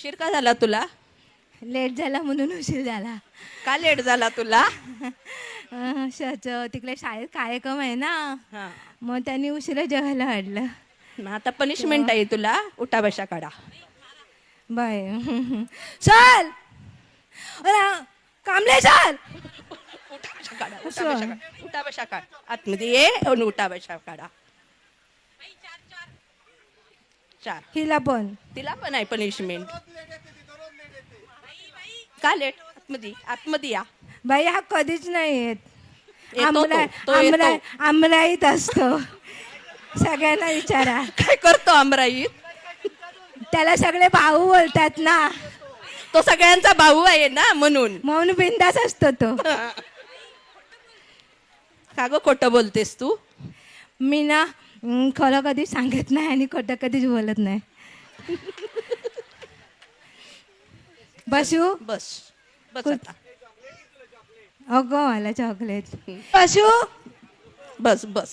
उशीर का झाला तुला? लेट झाला म्हणून उशीर झाला. का लेट झाला तुला? अं, शच तिकडे शाळेत कार्यक्रम आहे ना. हा. मग त्यांनी उशिरा जेवायला वाढलं. मग आता पनिशमेंट आहे तुला. उठा बशा काढा. बाय चल! अरे, कामले चल! उठा बशा काढा. उठा बशा काढा. आतमध्ये ये आणि उठा बशा काढा. चार. हिला पण. तिला पण आहे पनिशमेंट का लेट आतमध्ये आतमध्ये या. बाई हा कधीच नाही येत. येतो तो असतो. सगळ्यांना विचारा. काय करतो अमराईत त्याला सगळे भाऊ बोलतात ना. तो सगळ्यांचा भाऊ आहे ना म्हणून. म्हणून बिंदास असतो तो. का ग खोटं बोलतेस तू? मी ना खरं कधी सांगत नाही आणि खोटं कधीच बोलत नाही. बसू? बस. अगो मला चॉकलेट बसू? बस बस.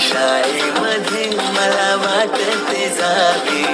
शाळेमध्ये मला वाटते जावे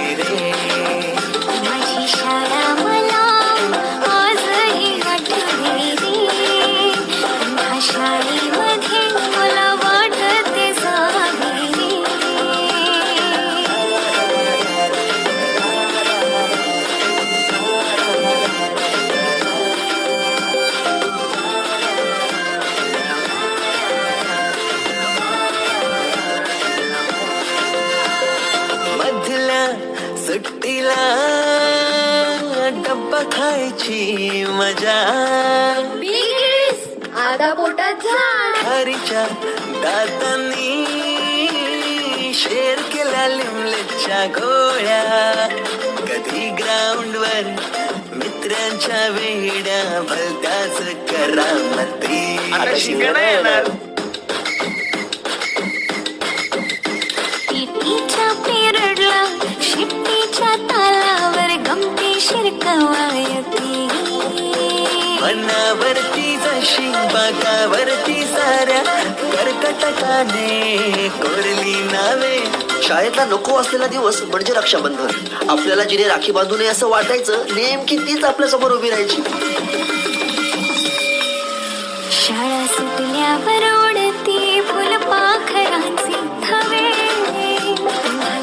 खायची मजा. बिगीस आता पोटात झाड. हरीच्या दातांनी शेर केल्या लिमलेटच्या गोळ्या. कधी ग्राउंडवर मित्रांच्या वेड्या भलत्याच करामती पिटीच्या पिरडला शिट्टीच्या शिरकवायती मनावरती जशी बागावरती साऱ्या कर्कटकाने कोरली नावे. शाळेतला नको असलेला दिवस म्हणजे रक्षाबंधन. आपल्याला जिने राखी बांधू नये असं वाटायचं नेमकी तीच आपल्यासमोर उभी राहायची. शाळा सुटल्यावर ओढती फुलपाखरांचे थवे. पुन्हा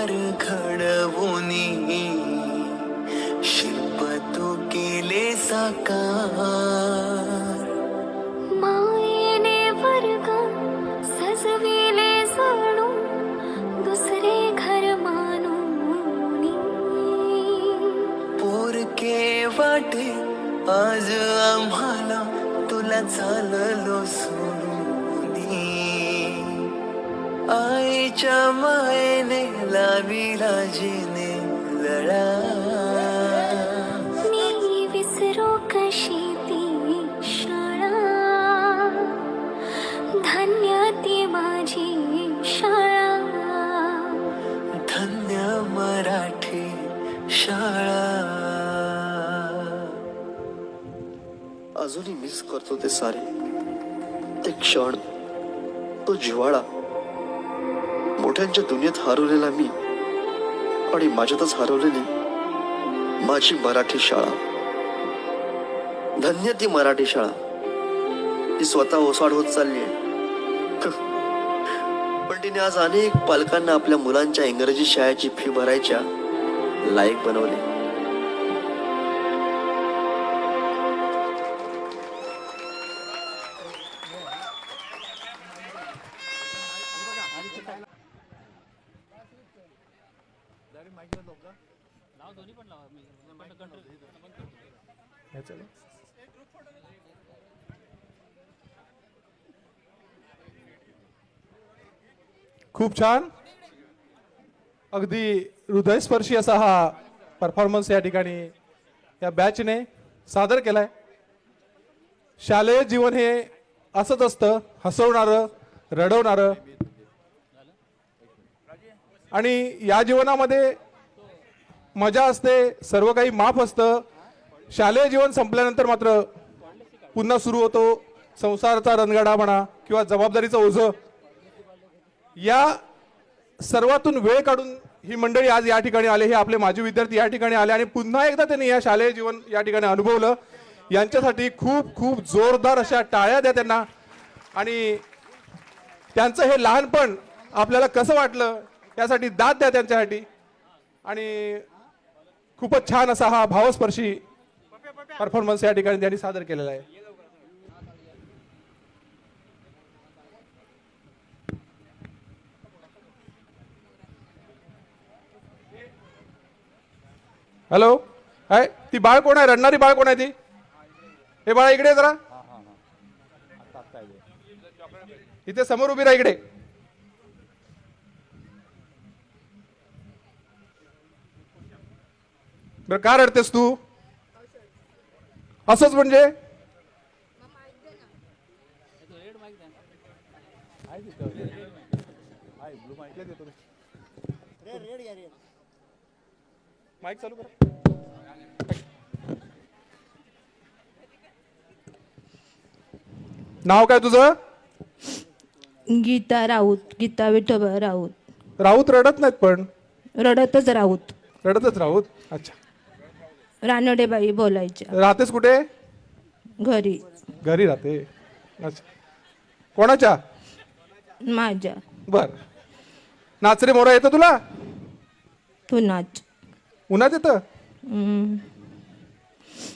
हार घडवोनी शिल्प तू केले साकार. मायेने वर्ग सजविले जाणू दुसरे घर मानून. पोरके वाटे आज आम्हाला तुला चाललो सोड आईच्या मायेने लावी राजीने लळा मी विसरू कशी ती शाळा? धन्य ती माझी शाळा. धन्य मराठी शाळा. अजूनही मिस करतो ते सारे. ते क्षण तो जिव्हाळा. मोठ्यांच्या दुनियेत हरवलेला मी आणि माझ्यातच हरवलेली माझी मराठी शाळा. धन्य ती मराठी शाळा. ती स्वतः ओसाड होत चालली आहे. पण तिने आज अनेक पालकांना आपल्या मुलांच्या इंग्रजी शाळेची फी भरायच्या लायक बनवली. खूप छान. अगदी हृदयस्पर्शी असा हा परफॉर्मन्स या ठिकाणी या बॅचने सादर केलाय. शालेय जीवन हे असंच असतं हसवणारं रडवणारं. आणि या जीवनामध्ये मजा असते सर्व काही माफ असतं. शालेय जीवन संपल्यानंतर मात्र पुन्हा सुरू होतो संसाराचा रणगाडा म्हणा किंवा जबाबदारीचं ओझं. या सर्वातून वेळ काढून ही मंडळी आज या ठिकाणी आले हे आपले माजी विद्यार्थी या ठिकाणी आले आणि पुन्हा एकदा त्यांनी या शालेय जीवन या ठिकाणी अनुभवलं. यांच्यासाठी खूप खूप जोरदार अशा टाळ्या द्या त्यांना. आणि त्यांचं हे लहानपण आपल्याला कसं वाटलं यासाठी दाद द्या त्यांच्यासाठी. आणि खूपच छान असा हा भावस्पर्शी परफॉर्मन्स या ठिकाणी त्यांनी सादर केलेला आहे. हॅलो? हाय ती बाळ कोण आहे? रडणारी बाळ कोण आहे ती? हे बाळा इकडे जरा. इथे समोर उभी राहा इकडे. बर का रडतेस तू? असंच म्हणजे? माईक चालू करा. नाव काय तुझं? गीता राऊत गीता विठोबा राऊत. राऊत रडत नाहीत पण. रडतच राऊत. रडतच राऊत? अच्छा. रानडेबाई बोलायच्या. राहतेस कुठे? घरी. घरी राहते. अच्छा. कोणाच्या? माझ्या. बर. नाचरे मोरा येतं तुला? तू नाच. उन्हात येतं? हम्म,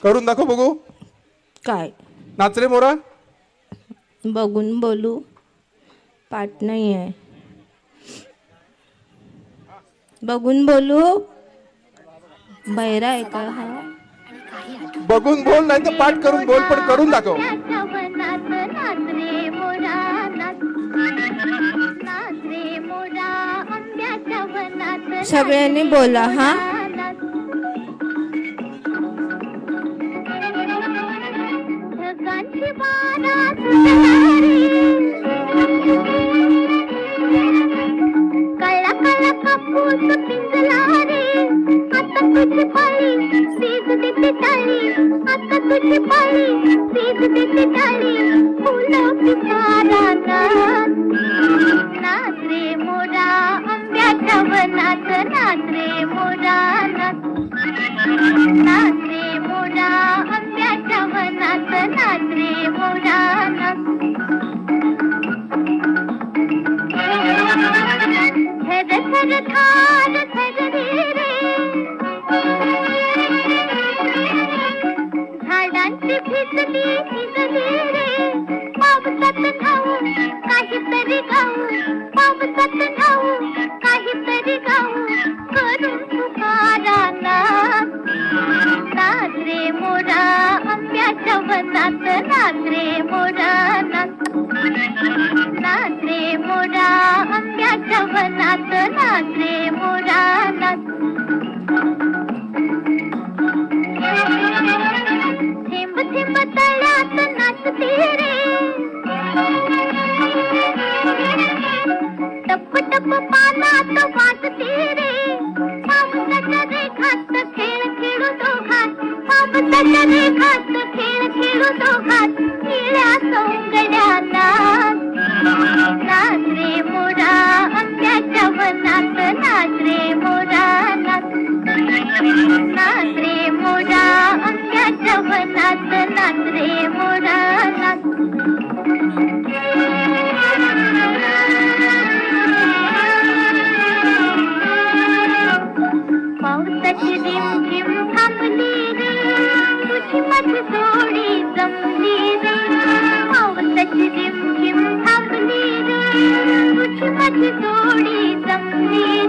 करून दाखव बघू. काय? नाचरे मोरा? बघून बोलू. पाठ नाही आहे. बघून बोलू. बैरा आहे का? हा बघून बोल नाही तर पाठ करून बोल पण करून दाखव. वनात नाच रे मोरा नाच नाच रे मोरा आंब्याच्या वनात सगळ्यांनी बोला हा? नाच रे मोरा आंब्याच्या वनात नाच रे. मोरा नाच थार भिजली रे पावसात काहीतरी गाऊ पावसात थेंब नाचते रे. टप टप पानात वाजते रे. पावसाच्या रेखात खेळ खेळू दोघात. पावसाच्या रेखात तुझी जोडी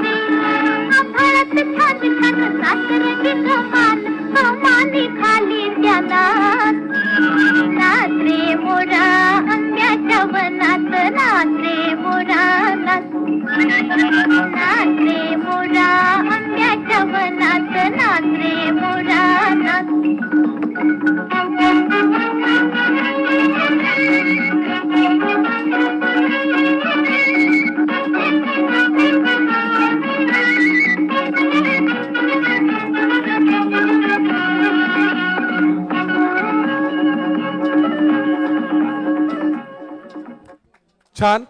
आभाळात छान छान कमान कमानी खाली त्याला नाच मोरा आंब्याच्या वनात नाच मोरा नाच. मोरा आंब्याच्या वनात मोरा छान